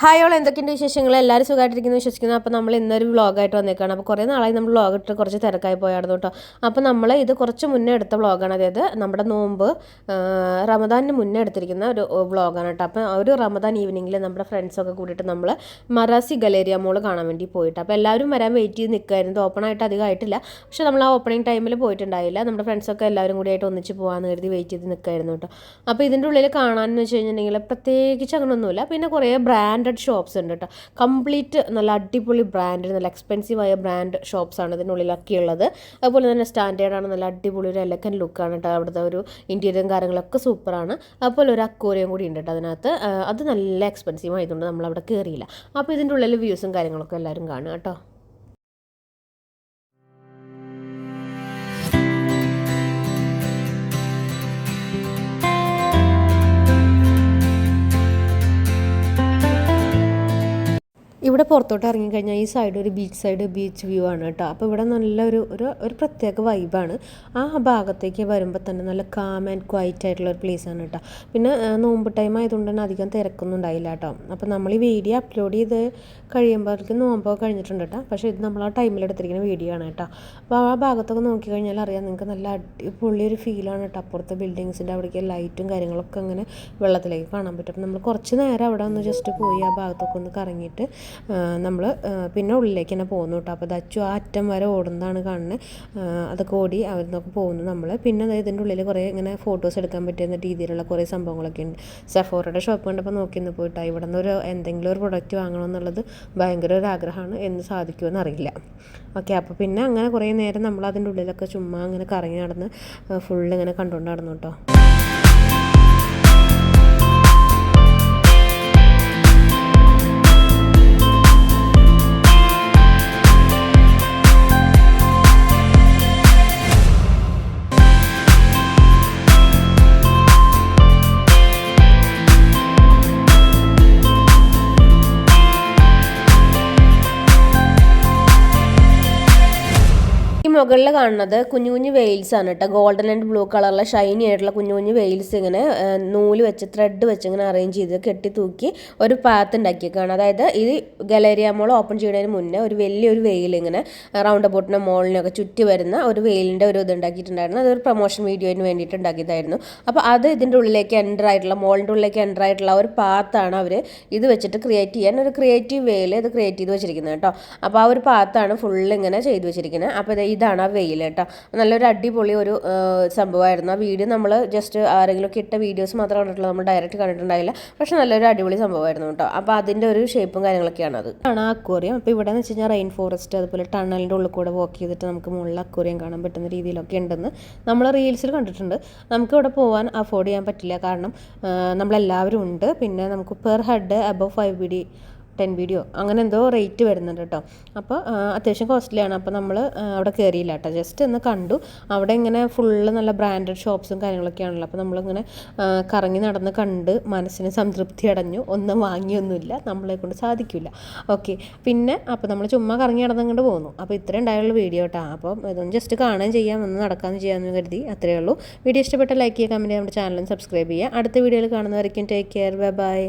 Hi all എന്തൊക്കെയുണ്ട് വിശേഷങ്ങൾ? എല്ലാവരും സുഖമായിട്ടിരിക്കുന്നു വിശ്വസിക്കുന്നു. അപ്പോൾ നമ്മൾ ഇന്നൊരു വ്ളോഗായിട്ട് വന്നേക്കാണ്. അപ്പോൾ കുറേ നാളായി നമ്മൾ വ്ളോഗ് ഇട്ട് കുറച്ച് തിരക്കായി പോയായിരുന്നു കേട്ടോ. അപ്പോൾ നമ്മൾ ഇത് കുറച്ച് മുന്നേ എടുത്ത വ്ളോഗാണ്. അതായത് നമ്മുടെ നോമ്പ് റമദാനിന് മുന്നേ എടുത്തിരിക്കുന്ന ഒരു വ്ളോഗാണ് കേട്ടോ. അപ്പോൾ ഒരു റമദാൻ ഈവനിങ്ങിൽ നമ്മുടെ ഫ്രണ്ട്സൊക്കെ കൂടിയിട്ട് നമ്മൾ മറാസി ഗലേരിയ മോൾ കാണാൻ വേണ്ടി പോയിട്ട്. അപ്പോൾ എല്ലാവരും വരാൻ വെയിറ്റ് ചെയ്ത് നിൽക്കുമായിരുന്നു ഓപ്പൺ ആയിട്ട് അധികം ആയിട്ടില്ല. പക്ഷേ നമ്മൾ ആ ഓപ്പണിംഗ് ടൈമിൽ പോയിട്ടുണ്ടായില്ല. നമ്മുടെ ഫ്രണ്ട്സൊക്കെ എല്ലാവരും കൂടി ആയിട്ട് ഒന്നിച്ച് പോകാമെന്ന് കരുതി വെയിറ്റ് ചെയ്ത് നിൽക്കുമായിരുന്നു കേട്ടോ. അപ്പോൾ ഇതിന്റെ ഉള്ളിൽ കാണാമെന്ന് വെച്ച് കഴിഞ്ഞിട്ടുണ്ടെങ്കിൽ പ്രത്യേകിച്ച് അങ്ങനെയൊന്നുമില്ല പിന്നെ കുറേ ബ്രാൻഡ് ബ്രാൻഡഡ് ഷോപ്സ് ഉണ്ട് കേട്ടോ കംപ്ലീറ്റ് നല്ല അടിപൊളി ബ്രാൻഡ് നല്ല എക്സ്പെൻസീവ് ആയ ബ്രാൻഡ് ഷോപ്സാണ് ഇതിനുള്ളിലൊക്കെ ഉള്ളത്. അതുപോലെ തന്നെ സ്റ്റാൻഡേർഡാണ് നല്ല അടിപൊളി ഒരു എലക്കൻ ലുക്കാണ് കേട്ടോ അവിടുത്തെ ഒരു ഇന്റീരിയറും കാര്യങ്ങളൊക്കെ സൂപ്പറാണ് അതുപോലെ ഒരു അക്കോറിയം കൂടി ഉണ്ട് കേട്ടോ അതിനകത്ത്. അത് നല്ല എക്സ്പെൻസീവ് ആയതുകൊണ്ട് നമ്മൾ അവിടെ കയറിയില്ല അപ്പോൾ ഇതിന്റെ ഉള്ളിൽ വ്യൂസും കാര്യങ്ങളൊക്കെ എല്ലാവരും കാണുക കേട്ടോ ഇവിടെ പുറത്തോട്ട് ഇറങ്ങിക്കഴിഞ്ഞാൽ ഈ സൈഡ് ഒരു ബീച്ച് സൈഡ് ബീച്ച് വ്യൂ ആണ് കേട്ടോ. അപ്പോൾ ഇവിടെ നല്ലൊരു ഒരു ഒരു പ്രത്യേക വൈബാണ് ആ ഭാഗത്തേക്ക് വരുമ്പോൾ തന്നെ നല്ല കാം ആൻഡ് ക്വൈറ്റ് ആയിട്ടുള്ള ഒരു പ്ലേസ് ആണ് കേട്ടോ. പിന്നെ നോമ്പ് ടൈം ആയതുകൊണ്ട് തന്നെ അധികം തിരക്കൊന്നും ഉണ്ടായില്ല കേട്ടോ. അപ്പോൾ നമ്മൾ ഈ വീഡിയോ അപ്ലോഡ് ചെയ്ത് കഴിയുമ്പോഴേക്കും നോമ്പൊക്കെ കഴിഞ്ഞിട്ടുണ്ട് കേട്ടോ. പക്ഷേ ഇത് നമ്മൾ ആ ടൈമിൽ എടുത്തിരിക്കുന്ന വീഡിയോ ആണ് കേട്ടോ. അപ്പോൾ ആ ഭാഗത്തൊക്കെ നോക്കിക്കഴിഞ്ഞാൽ അറിയാം നിങ്ങൾക്ക് നല്ല അടിപൊളി ഒരു ഫീലാണ് കേട്ടോ. അപ്പുറത്തെ ബിൽഡിങ്സിന്റെ അവിടേക്ക് ലൈറ്റും കാര്യങ്ങളൊക്കെ അങ്ങനെ വെള്ളത്തിലേക്ക് കാണാൻ പറ്റും. അപ്പോൾ നമ്മൾ കുറച്ച് നേരം അവിടെ ഒന്ന് ജസ്റ്റ് പോയി ആ ഭാഗത്തൊക്കെ ഒന്ന് കറങ്ങിയിട്ട് നമ്മൾ പിന്നെ ഉള്ളിലേക്ക് തന്നെ പോകുന്നു കേട്ടോ. അപ്പോൾ അച്ചു ആ അറ്റം വരെ ഓടുന്നതാണ് കാണുന്നത് അതൊക്കെ ഓടി അവിടുന്നൊക്കെ പോകുന്നു നമ്മൾ പിന്നെ ഇതിന്റെ ഉള്ളിൽ കുറേ ഇങ്ങനെ ഫോട്ടോസ് എടുക്കാൻ പറ്റുന്ന രീതിയിലുള്ള കുറേ സംഭവങ്ങളൊക്കെ ഉണ്ട്. സെഫോറയുടെ ഷോപ്പ് കണ്ടപ്പോൾ നോക്കി നിന്ന് പോയിട്ടോ ഇവിടെ നിന്ന് ഒരു എന്തെങ്കിലും ഒരു പ്രൊഡക്റ്റ് വാങ്ങണമെന്നുള്ളത് ഭയങ്കര ഒരു ആഗ്രഹമാണ് എന്ന് സാധിക്കുമെന്ന് അറിയില്ല. ഓക്കെ അപ്പോൾ പിന്നെ അങ്ങനെ കുറേ നേരം നമ്മൾ അതിന്റെ ഉള്ളിലൊക്കെ ചുമ്മാ അങ്ങനെ കറങ്ങി നടന്ന് ഫുള്ള് ഇങ്ങനെ കണ്ടുകൊണ്ട് നടന്നു കേട്ടോ മുകളിൽ കാണുന്നത് കുഞ്ഞു കുഞ്ഞു വെയിൽസ് ആണ് കേട്ടോ ഗോൾഡൻ ആൻഡ് ബ്ലൂ കളറിലെ ഷൈനി ആയിട്ടുള്ള കുഞ്ഞു കുഞ്ഞു വെയിൽസ് ഇങ്ങനെ നൂൽ വെച്ച് ത്രെഡ് വെച്ച് ഇങ്ങനെ അറേഞ്ച് ചെയ്ത് കെട്ടി തൂക്കി ഒരു പാത്ത് ഉണ്ടാക്കിയേക്കാണ്. അതായത് ഈ ഗലേരിയ മോൾ ഓപ്പൺ ചെയ്യുന്നതിന് മുന്നേ ഒരു വലിയൊരു വെയിൽ ഇങ്ങനെ റൗണ്ട് ബോട്ടിന്റെ മോളിനൊക്കെ ചുറ്റി വരുന്ന ഒരു വെയിലിന്റെ ഒരു ഇത് ഉണ്ടാക്കിയിട്ടുണ്ടായിരുന്നു. അതൊരു പ്രൊമോഷൻ വീഡിയോയിന് വേണ്ടിയിട്ട് ഉണ്ടാക്കിയതായിരുന്നു. അപ്പോൾ അത് ഇതിന്റെ ഉള്ളിലേക്ക് എന്റർ ആയിട്ടുള്ള മോളിന്റെ ഉള്ളിലേക്ക് എന്റർ ആയിട്ടുള്ള ഒരു പാത്താണ് അവർ ഇത് വെച്ചിട്ട് ക്രിയേറ്റ് ചെയ്യാൻ ഒരു ക്രിയേറ്റീവ് വെയിൽ ഇത് ക്രിയേറ്റ് ചെയ്ത് വെച്ചിരിക്കുന്നത് കേട്ടോ അപ്പോൾ ആ ഒരു പാത്താണ് ഫുള്ള് ഇങ്ങനെ ചെയ്ത് വെച്ചിരിക്കുന്നത്. അപ്പോൾ ഇതാണ് ഇതാണ് ആ വെയിൽ കേട്ടോ. നല്ലൊരു അടിപൊളി ഒരു സംഭവമായിരുന്നു. ആ വീഡിയോ നമ്മൾ ജസ്റ്റ് ആരെങ്കിലും ഒക്കെ ഇട്ട വീഡിയോസ് മാത്രമേ കണ്ടിട്ടുള്ളൂ നമ്മൾ ഡയറക്റ്റ് കണ്ടിട്ടുണ്ടായില്ല. പക്ഷെ നല്ലൊരു അടിപൊളി സംഭവമായിരുന്നു കേട്ടോ. അപ്പോൾ അതിന്റെ ഒരു ഷേപ്പും കാര്യങ്ങളൊക്കെയാണ് അത്. ആണ് ആ അക്വറിയം അപ്പോൾ ഇവിടെ എന്ന് വെച്ച് കഴിഞ്ഞാൽ റെയിൻ ഫോറസ്റ്റ് അതുപോലെ ടണലിന്റെ ഉള്ളിൽ കൂടെ വാക്ക് ചെയ്തിട്ട് നമുക്ക് മുകളിൽ അക്വറിയം കാണാൻ പറ്റുന്ന രീതിയിലൊക്കെ ഉണ്ടെന്ന് നമ്മൾ റീൽസിൽ കണ്ടിട്ടുണ്ട്. നമുക്ക് ഇവിടെ പോകാൻ അഫോർഡ് ചെയ്യാൻ പറ്റില്ല. കാരണം നമ്മളെല്ലാവരും ഉണ്ട്. പിന്നെ നമുക്ക് per head above five B D ten video അങ്ങനെ എന്തോ റേറ്റ് വരുന്നുണ്ട് കേട്ടോ അപ്പോൾ അത്യാവശ്യം കോസ്റ്റ്ലിയാണ് അപ്പോൾ നമ്മൾ അവിടെ കയറിയില്ല കേട്ടോ ജസ്റ്റ് ഒന്ന് കണ്ടു. അവിടെ ഇങ്ങനെ ഫുള്ള് നല്ല ബ്രാൻഡഡ് ഷോപ്സും കാര്യങ്ങളൊക്കെ ആണല്ലോ. അപ്പോൾ നമ്മളിങ്ങനെ കറങ്ങി നടന്ന് കണ്ട് മനസ്സിന് സംതൃപ്തി അടഞ്ഞു. ഒന്നും വാങ്ങിയൊന്നുമില്ല. നമ്മളെ കൊണ്ട് സാധിക്കില്ല ഓക്കെ പിന്നെ അപ്പോൾ നമ്മൾ ചുമ്മാ കറങ്ങി നടന്നങ്ങോട്ട് പോകുന്നു അപ്പോൾ ഇത്രയും ഉണ്ടായുള്ള വീഡിയോ കേട്ടോ അപ്പോൾ ഇതൊന്നും ജസ്റ്റ് കാണാൻ ചെയ്യാം. ഒന്ന് നടക്കാമെന്ന് ചെയ്യാമെന്ന് കരുതി. അത്രയേ ഉള്ളൂ. വീഡിയോ ഇഷ്ടപ്പെട്ട ലൈക്ക് ചെയ്യുക കമന്റ് നമ്മുടെ ചാനലും സബ്സ്ക്രൈബ് ചെയ്യുക. അടുത്ത വീഡിയോയിൽ കാണുന്നവരേക്കും ടേക്ക് കെയർ ബൈ ബൈ